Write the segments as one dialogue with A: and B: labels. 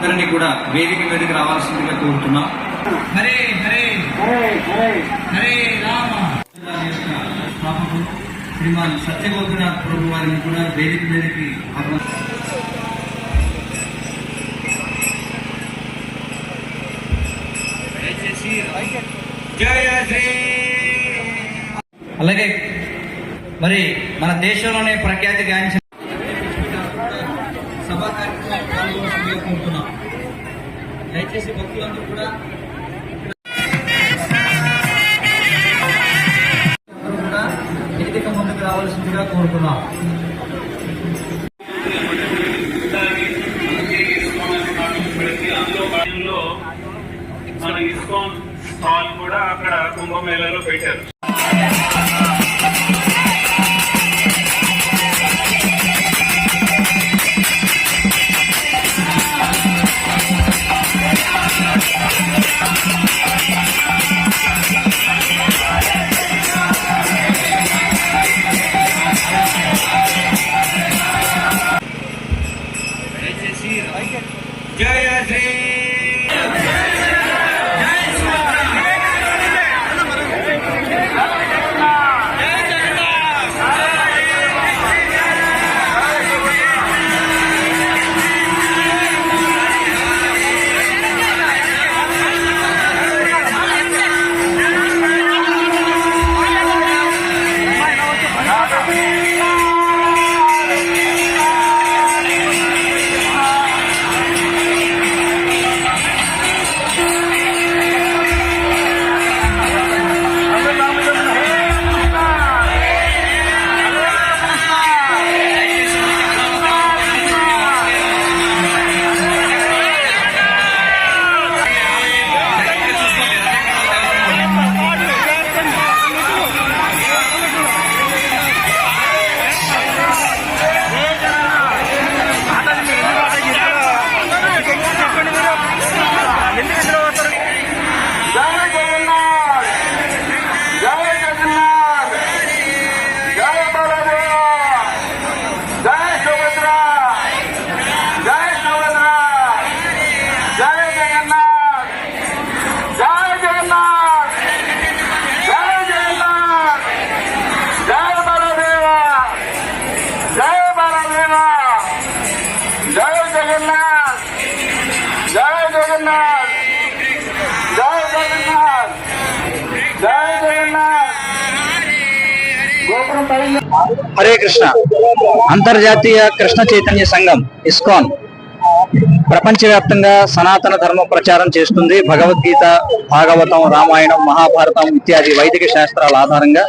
A: గారిని కూడా వేదిక మీదకి రావాల్సిందిగా కోరుతున్నాం. హరే హరే. హరే రామ. శ్రీమాన్ సత్యగోపినాథ్ ప్రభు వారిని కూడా వేదిక మీదకి. అలాగే మరి మన దేశంలోనే ప్రఖ్యాతి గాంచిన సభా కార్యక్రమాలు పాల్గొనవలసిందిగా కోరుతున్నాం దయచేసి భక్తులందరూ కూడా కూడా వేదిక ముందుకు రావాల్సిందిగా కోరుతున్నాం.
B: మన ఇస్కాన్ స్టాల్ కూడా అక్కడ కుంభమేళలో పెట్టారు.
C: హరే కృష్ణ. అంతర్జాతీయ కృష్ణ చైతన్య సంఘం ఇస్కాన్. ప్రపంచవ్యాప్తంగా సనాతన ధర్మ ప్రచారం చేస్తుంది. భగవద్గీత భాగవతం రామాయణం మహాభారతం ఇత్యాది వైదిక శాస్త్రాల ఆధారంగా.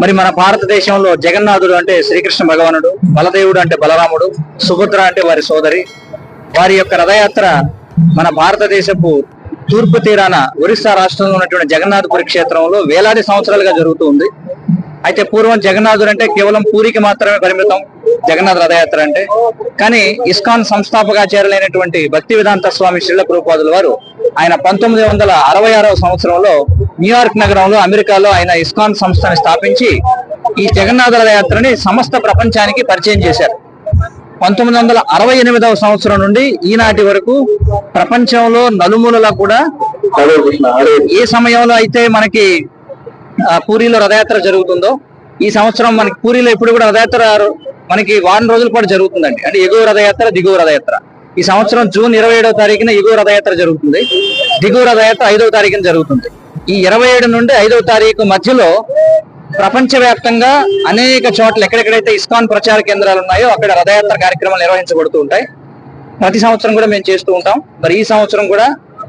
C: మరి మన భారతదేశంలో జగన్నాథుడు అంటే శ్రీకృష్ణ భగవానుడు బలదేవుడు అంటే బలరాముడు సుభద్ర అంటే వారి సోదరి. వారి యొక్క రథయాత్ర మన భారతదేశపు తూర్పు తీరాన ఒరిస్సా రాష్ట్రంలో ఉన్నటువంటి జగన్నాథపురి క్షేత్రంలో వేలాది సంవత్సరాలుగా జరుగుతూ ఉంది. అయితే పూర్వం జగన్నాథుడు అంటే కేవలం పూరికి మాత్రమే పరిమితం జగన్నాథ రథయాత్ర అంటే. కానీ ఇస్కాన్ సంస్థాపకాచార్యులైనటువంటి భక్తి వేదాంత స్వామి శిల్ల ప్రభుపాదుల వారు ఆయన పంతొమ్మిది వందల అరవై ఆరవ సంవత్సరంలో న్యూయార్క్ నగరంలో అమెరికాలో ఆయన ఇస్కాన్ సంస్థని స్థాపించి ఈ జగన్నాథ రథయాత్రని సమస్త ప్రపంచానికి పరిచయం చేశారు. పంతొమ్మిది వందల అరవై ఎనిమిదవ సంవత్సరం నుండి ఈనాటి వరకు ప్రపంచంలో నలుమూలలా కూడా ఏ సమయంలో అయితే మనకి పూరిలో రథయాత్ర జరుగుతుందో ఈ సంవత్సరం మనకి పూరిలో ఇప్పుడు కూడా రథయాత్ర మనకి వారం రోజుల పాటు జరుగుతుందండి. అంటే ఎగువ రథయాత్ర దిగువ రథయాత్ర. ఈ సంవత్సరం జూన్ ఇరవై ఏడవ తారీఖున ఎగువ రథయాత్ర జరుగుతుంది. దిగువ రథయాత్ర ఐదవ తారీఖున జరుగుతుంది. ఈ ఇరవై ఏడు నుండి ఐదవ తారీఖు మధ్యలో ప్రపంచవ్యాప్తంగా అనేక చోట్ల ఎక్కడెక్కడైతే ఇస్కాన్ ప్రచార కేంద్రాలు ఉన్నాయో అక్కడ రథయాత్ర కార్యక్రమాలు నిర్వహించబడుతూ ఉంటాయి. ప్రతి సంవత్సరం కూడా మేము చేస్తూ ఉంటాం. మరి ఈ సంవత్సరం కూడా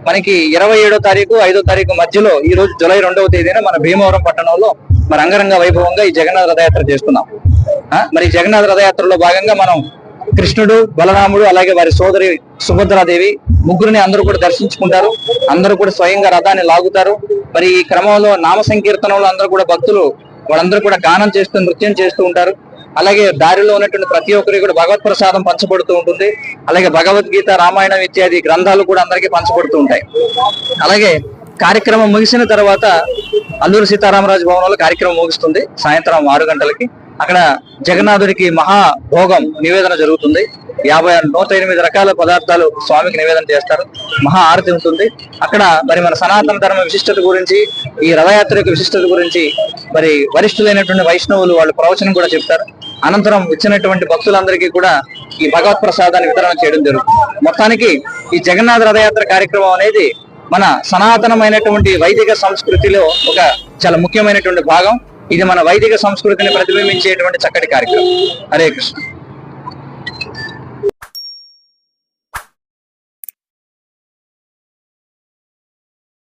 C: మనకి ఇరవై ఏడో తారీఖు ఐదో తారీఖు మధ్యలో ఈ రోజు జూలై రెండవ తేదీన మన భీమవరం పట్టణంలో మరి అంగరంగ వైభవంగా ఈ జగన్నాథ రథయాత్ర చేస్తున్నాం మరి జగన్నాథ రథయాత్రలో భాగంగా మనం కృష్ణుడు బలరాముడు అలాగే వారి సోదరి సుభద్రాదేవి ముగ్గురిని అందరూ కూడా దర్శించుకుంటారు. అందరూ కూడా స్వయంగా రథాన్ని లాగుతారు. మరి ఈ క్రమంలో నామ సంకీర్తనంలో అందరూ కూడా భక్తులు వాళ్ళందరూ కూడా గానం చేస్తూ నృత్యం చేస్తూ ఉంటారు. అలాగే దారిలో ఉన్నటువంటి ప్రతి ఒక్కరికి కూడా భగవత్ ప్రసాదం పంచబడుతూ ఉంటుంది. అలాగే భగవద్గీత రామాయణం ఇత్యాది గ్రంథాలు కూడా అందరికీ పంచబడుతూ ఉంటాయి. అలాగే కార్యక్రమం ముగిసిన తర్వాత అల్లూరు సీతారామరాజు భవనంలో కార్యక్రమం ముగుస్తుంది. సాయంత్రం ఆరు గంటలకి. అక్కడ జగన్నాథుడికి మహా భోగం నివేదన జరుగుతుంది. యాభై నూట ఎనిమిది రకాల పదార్థాలు స్వామికి నివేదన చేస్తారు. మహా ఆరతి ఉంటుంది. అక్కడ మరి మన సనాతన ధర్మ విశిష్టత గురించి ఈ రథయాత్ర యొక్క విశిష్టత గురించి మరి వరిష్ఠులైనటువంటి వైష్ణవులు వాళ్ళు ప్రవచనం కూడా చెప్తారు. అనంతరం వచ్చినటువంటి భక్తులందరికీ కూడా ఈ భగవత్ ప్రసాదాన్ని వితరణ చేయడం జరుగుతుంది. మొత్తానికి ఈ జగన్నాథ రథయాత్ర కార్యక్రమం అనేది మన సనాతనమైనటువంటి వైదిక సంస్కృతిలో ఒక చాలా ముఖ్యమైనటువంటి భాగం. ఇది మన వైదిక సంస్కృతిని ప్రతిబింబించేటువంటి చక్కటి కార్యక్రమం. హరే కృష్ణ.